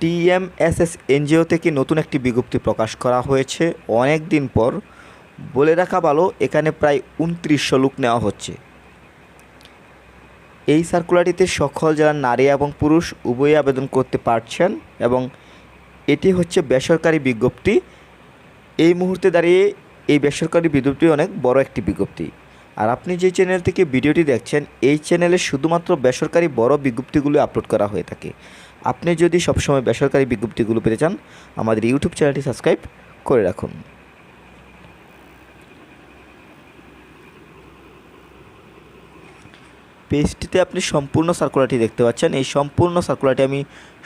TMSS NGO থেকে নতুন একটি বিজ্ঞপ্তি প্রকাশ করা হয়েছে। অনেক দিন পর বলে রাখা ভালো, এখানে প্রায় উনত্রিশশো লোক নেওয়া হচ্ছে। এই সার্কুলারটিতে সকল জেলার নারী এবং পুরুষ উভয়ই আবেদন করতে পারছেন এবং এটি হচ্ছে বেসরকারি বিজ্ঞপ্তি। এই মুহূর্তে দাঁড়িয়ে এই বেসরকারি বিজ্ঞপ্তি অনেক বড় একটি বিজ্ঞপ্তি। আর আপনি যে চ্যানেল থেকে ভিডিওটি দেখছেন, এই চ্যানেলে শুধুমাত্র বেসরকারি বড় বিজ্ঞপ্তিগুলো আপলোড করা হয়ে থাকে। আপনি যদি সবসময় বেসরকারি বিজ্ঞপ্তিগুলো পেতে চান, আমাদের ইউটিউব চ্যানেলটি সাবস্ক্রাইব করে রাখুন। পেজটিতে আপনি সম্পূর্ণ সার্কুলারটি দেখতে পাচ্ছেন। এই সম্পূর্ণ সার্কুলারটি আমি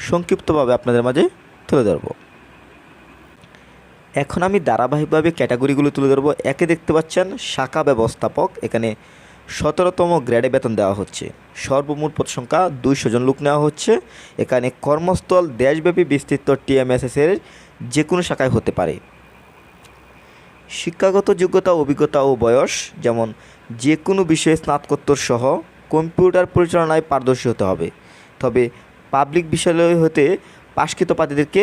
সংক্ষিপ্তভাবে আপনাদের মাঝে তুলে ধরব। এখন আমি ধারাবাহিকভাবে ক্যাটাগরিগুলো তুলে ধরবো। একে দেখতে পাচ্ছেন শাখা ব্যবস্থাপক। এখানে সতেরোতম গ্রেডে বেতন দেওয়া হচ্ছে। সর্বমোট পদ সংখ্যা দুইশো জন লোক নেওয়া হচ্ছে। এখানে কর্মস্থল, দেশব্যাপী বিস্তৃত টিএমএসএসের যে কোনো শাখায় হতে পারে। শিক্ষাগত যোগ্যতা, অভিজ্ঞতা ও বয়স যেমন যে কোনো বিষয়ে স্নাতকোত্তর সহ কম্পিউটার পরিচালনায় পারদর্শী হতে হবে। তবে পাবলিক বিশ্ববিদ্যালয় হতে পাশকৃত প্রার্থীদেরকে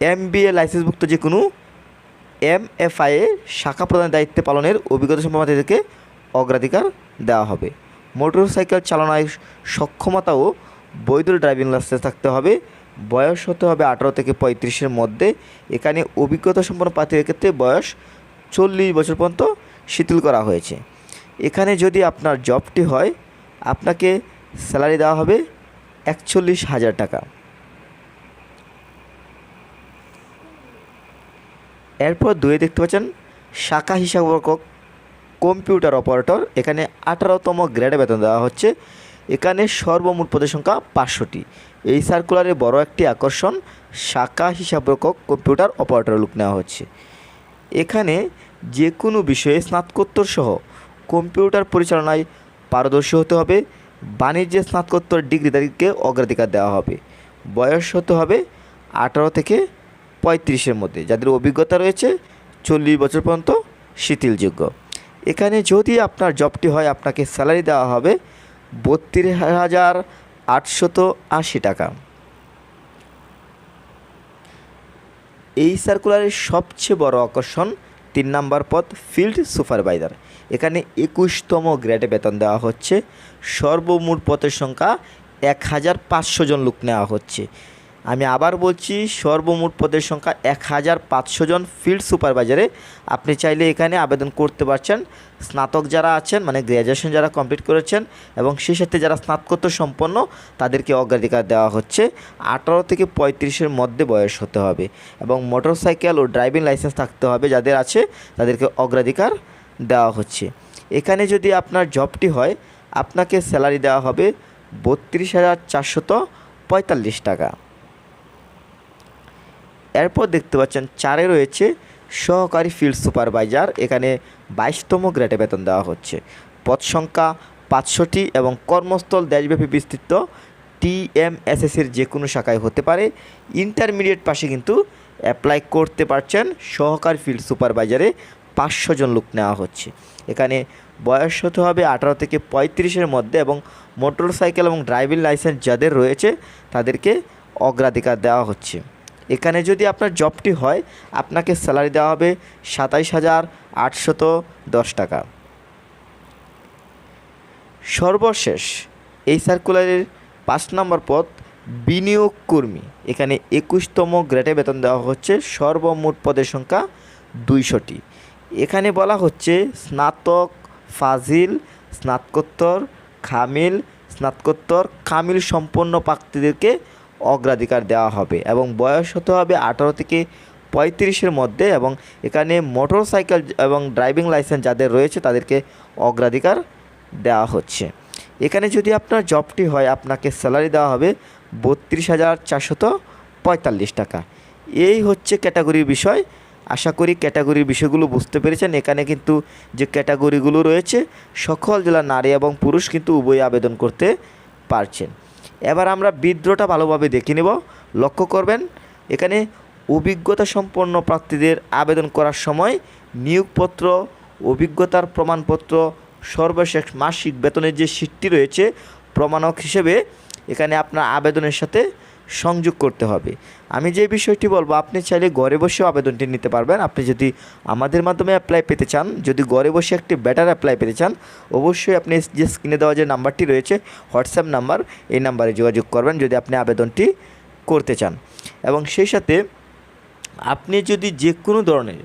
এমবিএ লাইসেন্সভুক্ত যে কোনো এম এমএফআইএ শাখা প্রদানের দায়িত্ব পালনের অভিজ্ঞতা সম্পন্ন অগ্রাধিকার দেওয়া হবে। মোটরসাইকেল চালনায় সক্ষমতা ও বৈধ ড্রাইভিং লাইসেন্স থাকতে হবে। বয়স হতে হবে আঠারো থেকে পঁয়ত্রিশের মধ্যে। এখানে অভিজ্ঞতা সম্পন্ন প্রার্থীদের ক্ষেত্রে বয়স চল্লিশ বছর পর্যন্ত শিথিল করা হয়েছে। এখানে যদি আপনার জবটি হয়, আপনাকে স্যালারি দেওয়া হবে একচল্লিশ হাজার টাকা। এরপর দুয়ে দেখতে পাচ্ছেন, শাখা হিসাবরক্ষক কম্পিউটার অপারেটর, এখানে আঠারোতম গ্রেডে বেতন দেওয়া হচ্ছে। এখানে সর্বমোট পদের সংখ্যা পাঁচশোটি। এই সার্কুলারে বড় একটি আকর্ষণ, শাখা হিসাবরক্ষক কম্পিউটার অপারেটর লুক নেওয়া হচ্ছে। এখানে যে কোনো বিষয়ে স্নাতকোত্তর সহ কম্পিউটার পরিচালনায় পারদর্শী হতে হবে। বাণিজ্যে স্নাতকোত্তর ডিগ্রিধারীকে অগ্রাধিকার দেওয়া হবে। বয়স হতে হবে আঠারো থেকে পঁয়ত্রিশের মধ্যে। যাদের অভিজ্ঞতা রয়েছে, চল্লিশ বছর পর্যন্ত শিথিলযোগ্য। এখানে যদি আপনার জবটি হয়, আপনাকে স্যালারি দেওয়া হবে বত্রিশ হাজার আটশত আশি টাকা। এই সার্কুলারের সবচেয়ে বড় আকর্ষণ তিন নাম্বার পদ, ফিল্ড সুপারভাইজার। এখানে একুশতম গ্রেডে বেতন দেওয়া হচ্ছে। সর্বমোট পদের সংখ্যা এক হাজার পাঁচশো জন লোক নেওয়া হচ্ছে। আমি আবার বলছি, সর্বমোট পদের সংখ্যা এক হাজার পাঁচশো জন ফিল্ড সুপারভাইজারে আপনি চাইলে এখানে আবেদন করতে পারছেন। স্নাতক যারা আছেন মানে গ্র্যাজুয়েশন যারা কমপ্লিট করেছেন এবং সেই সাথে যারা স্নাতকোত্তর সম্পন্ন, তাদেরকে অগ্রাধিকার দেওয়া হচ্ছে। আঠারো থেকে পঁয়ত্রিশের মধ্যে বয়স হতে হবে এবং মোটরসাইকেল ও ড্রাইভিং লাইসেন্স থাকতে হবে যাদের আছে, তাদেরকে অগ্রাধিকার দেওয়া হচ্ছে। এখানে যদি আপনার জবটি হয়, আপনাকে স্যালারি দেওয়া হবে বত্রিশ হাজার চারশত পঁয়তাল্লিশ টাকা। এরপর দেখতে পাচ্ছেন চারে রয়েছে সহকারী ফিল্ড সুপারভাইজার এখানে বাইশতম গ্রেডে বেতন দেওয়া হচ্ছে। পদ সংখ্যা পাঁচশোটি এবং কর্মস্থল দেশব্যাপী বিস্তৃত। টিএমএসএসির যে কোনো শাখায় হতে পারে। ইন্টারমিডিয়েট পাশে কিন্তু অ্যাপ্লাই করতে পারছেন সহকারী ফিল্ড সুপারভাইজারে পাঁচশো জন লোক নেওয়া হচ্ছে। এখানে বয়স হতে হবে আঠারো থেকে পঁয়ত্রিশের মধ্যে এবং মোটরসাইকেল এবং ড্রাইভিং লাইসেন্স যাদের রয়েছে তাদেরকে অগ্রাধিকার দেওয়া হচ্ছে। এখানে যদি আপনার জবটি হয়, আপনাকে স্যালারি দেওয়া হবে সাতাইশ হাজার আটশত দশ টাকা। সর্বশেষ, এই সার্কুলারের পাঁচ নম্বর পদ, বিনিয়োগ কর্মী। এখানে একুশতম গ্রেডে বেতন দেওয়া হচ্ছে, সর্বমোট পদের সংখ্যা দুইশোটি। এখানে বলা হচ্ছে, স্নাতক ফাজিল, স্নাতকোত্তর খামিল, স্নাতকোত্তর কামিল সম্পন্ন প্রার্থীদেরকে অগ্রাধিকার দেওয়া হবে এবং বয়স হতে হবে আঠারো থেকে পঁয়ত্রিশের মধ্যে এবং এখানে মোটর সাইকেল এবং ড্রাইভিং লাইসেন্স যাদের রয়েছে তাদেরকে অগ্রাধিকার দেওয়া হচ্ছে। এখানে যদি আপনার জবটি হয়, আপনাকে স্যালারি দেওয়া হবে বত্রিশ হাজার চারশত পঁয়তাল্লিশ টাকা। এই হচ্ছে ক্যাটাগরির বিষয়। আশা করি ক্যাটাগরির বিষয়গুলো বুঝতে পেরেছেন। এখানে কিন্তু যে ক্যাটাগরিগুলো রয়েছে, সকল জেলার নারী এবং পুরুষ কিন্তু উভয় আবেদন করতে পারছেন। এবার আমরা বিদ্রোহটা ভালোভাবে দেখে নেব। লক্ষ্য করবেন, এখানে অভিজ্ঞতা সম্পন্ন প্রার্থীদের আবেদন করার সময় নিয়োগপত্র, অভিজ্ঞতার প্রমাণপত্র, সর্বশেষ মাসিক বেতনের যে সিটটি রয়েছে, প্রমাণক হিসেবে এখানে আপনার আবেদনের সাথে সংযোগ করতে হবে। আমি যে বিষয়টি বলব, আপনি চাইলে ঘরে বসেও আবেদনটি নিতে পারবেন। আপনি যদি আমাদের মাধ্যমে অ্যাপ্লাই পেতে চান, যদি ঘরে বসে একটি বেটার অ্যাপ্লাই পেতে চান, অবশ্যই আপনি যে স্ক্রিনে দেওয়া যে নাম্বারটি রয়েছে হোয়াটসঅ্যাপ নাম্বার এই নাম্বারে যোগাযোগ করবেন যদি আপনি আবেদনটি করতে চান। এবং সেই সাথে আপনি যদি যে কোনো ধরনের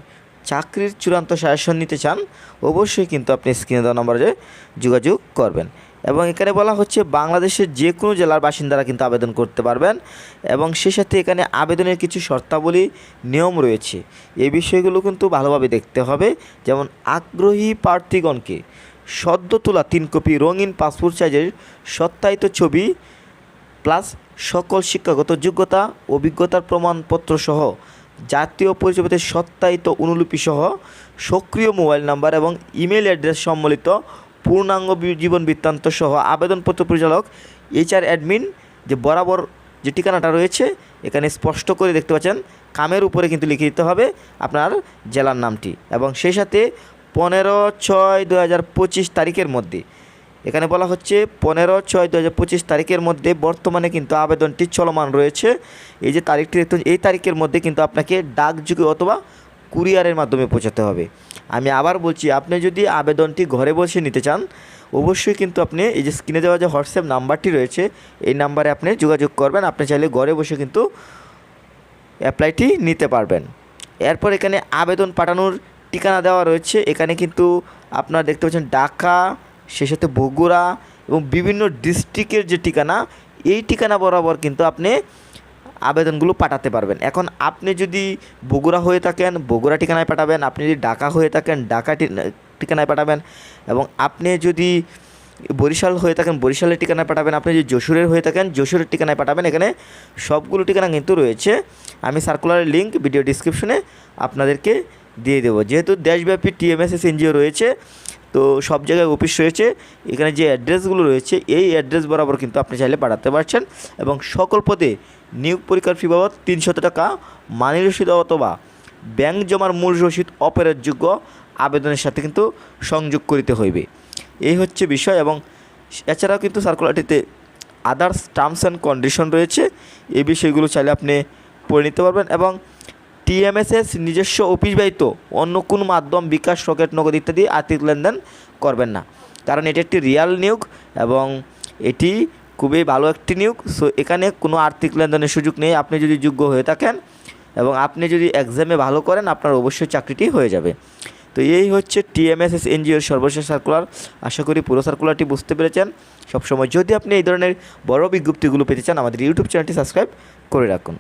চাকরির চূড়ান্ত সাজেশন নিতে চান, অবশ্যই কিন্তু আপনি স্ক্রিনে দেওয়া নম্বরে যোগাযোগ করবেন। এবং এখানে বলা হচ্ছে বাংলাদেশের যে কোনো জেলার বাসিন্দারা কিন্তু আবেদন করতে পারবেন এবং সেই সাথে এখানে আবেদনের কিছু শর্তাবলী, নিয়ম রয়েছে। এই বিষয়গুলো কিন্তু ভালোভাবে দেখতে হবে। যেমন আগ্রহী প্রার্থীগণকে সদ্য তোলা তিন কপি রঙিন পাসপোর্ট সাইজের সত্যায়িত ছবি প্লাস সকল শিক্ষাগত যোগ্যতা, অভিজ্ঞতার প্রমাণপত্র সহ জাতীয় পরিচয়পত্রের সত্যায়িত অনুলিপি সহ সক্রিয় মোবাইল নাম্বার এবং ইমেল অ্যাড্রেস সম্বলিত পূর্ণাঙ্গ জীবন বৃত্তান্ত সহ আবেদনপত্র পরিচালক এইচআর অ্যাডমিন, যে বরাবর যে ঠিকানাটা রয়েছে, এখানে স্পষ্ট করে দেখতে পাচ্ছেন, কামের উপরে কিন্তু লিখে দিতে হবে আপনার জেলার নামটি। এবং সেই সাথে পনেরো ছয় দু হাজার পঁচিশ তারিখের মধ্যে, এখানে বলা হচ্ছে পনেরো ছয় দু হাজার পঁচিশ তারিখের মধ্যে বর্তমানে কিন্তু আবেদনটি চলমান রয়েছে। এই যে তারিখটি দেখতে এই তারিখের মধ্যে কিন্তু আপনাকে ডাকযোগে অথবা কুরিয়ারের মাধ্যমে পৌঁছাতে হবে। আমি আবার বলছি, আপনি যদি আবেদনটি ঘরে বসে নিতে চান, অবশ্যই কিন্তু আপনি এই যে স্ক্রিনে দেওয়া যে হোয়াটসঅ্যাপ নাম্বারটি রয়েছে, এই নাম্বারে আপনি যোগাযোগ করবেন। আপনি চাইলে ঘরে বসে কিন্তু অ্যাপ্লাইটি নিতে পারবেন। এরপর এখানে আবেদন পাঠানোর ঠিকানা দেওয়া রয়েছে। এখানে কিন্তু আপনারা দেখতে পাচ্ছেন ঢাকা, সেই সাথে বগুড়া এবং বিভিন্ন ডিস্ট্রিক্টের যে ঠিকানা, এই ঠিকানা বরাবর কিন্তু আপনি আবেদনগুলো পাঠাতে পারবেন। এখন আপনি যদি বগুড়া হয়ে থাকেন, বগুড়া ঠিকানায় পাঠাবেন, আপনি যদি ঢাকা হয়ে থাকেন, ঢাকা ঠিকানায় পাঠাবেন এবং আপনি যদি বরিশাল হয়ে থাকেন, বরিশালের ঠিকানায় পাঠাবেন, আপনি যদি যশোরের হয়ে থাকেন, যশোরের ঠিকানায় পাঠাবেন, এখানে সবগুলো ঠিকানা কিন্তু রয়েছে। আমি সার্কুলারের লিঙ্ক ভিডিও ডিসক্রিপশনে আপনাদেরকে দিয়ে দেবো। যেহেতু দেশব্যাপী টিএমএসএস এনজিও রয়েছে তো সব জায়গায় অফিস রয়েছে। এখানে যে অ্যাড্রেসগুলো রয়েছে, এই অ্যাড্রেস বরাবর কিন্তু আপনি চাইলে পাঠাতে পারছেন এবং সকল পদে নিয়োগ পরীক্ষার ফি বাবদ তিনশত টাকা মানি রসিদ অথবা ব্যাংক জমার মূল রসিদ অপেরণযোগ্য আবেদনের সাথে কিন্তু সংযোগ করিতে হইবে। এই হচ্ছে বিষয় এবং এছাড়াও কিন্তু সার্কুলারটিতে আদার্স টার্মস অ্যান্ড কন্ডিশন রয়েছে। এই বিষয়গুলো চাইলে আপনি পড়ে নিতে পারবেন এবং টিএমএসএস নিজস্ব অফিস ব্যতীত অন্য কোনো মাধ্যম, বিকাশ, রকেট, নগদ ইত্যাদি আর্থিক লেনদেন করবেন না। কারণ এটি একটি রিয়াল নিয়োগ এবং এটি খুবই ভালো একটি নিয়োগ। সো এখানে কোনো আর্থিক লেনদেনের সুযোগ নেই। আপনি যদি যোগ্য হয়ে থাকেন এবং আপনি যদি এক্সামে ভালো করেন, আপনার অবশ্যই চাকরিটি হয়ে যাবে। তো এই হচ্ছে টিএমএসএস এনজিওর সর্বশেষ সার্কুলার আশা করি পুরো সার্কুলারটি বুঝতে পেরেছেন। সবসময় যদি আপনি এই ধরনের বড় বিজ্ঞপ্তিগুলো পেতে চান, আমাদের ইউটিউব চ্যানেলটি সাবস্ক্রাইব করে রাখুন।